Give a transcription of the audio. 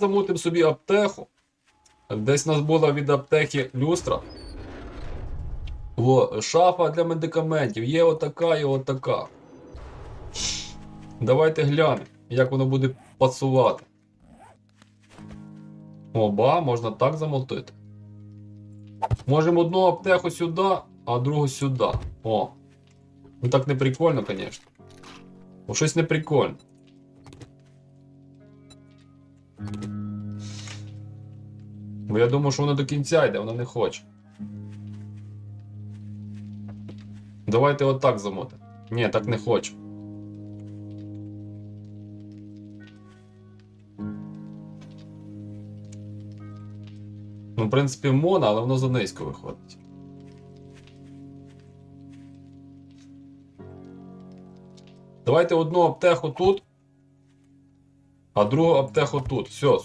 Замутимо собі аптеху. Десь у нас була від аптеки люстра. О, шафа для медикаментів. Є отака і отака. Давайте глянемо, як воно буде пасувати. Оба, можна так замотити. Можемо одну аптеху сюди, а другу сюди. О. Ну так не прикольно, звісно. Щось не прикольно. Бо я думав, що воно до кінця йде, воно не хоче. Давайте отак замотимо. Ні, так не хочу. Ну, в принципі, моно, але воно занизько виходить. Давайте одну аптеху тут, а другу аптеху тут. Все,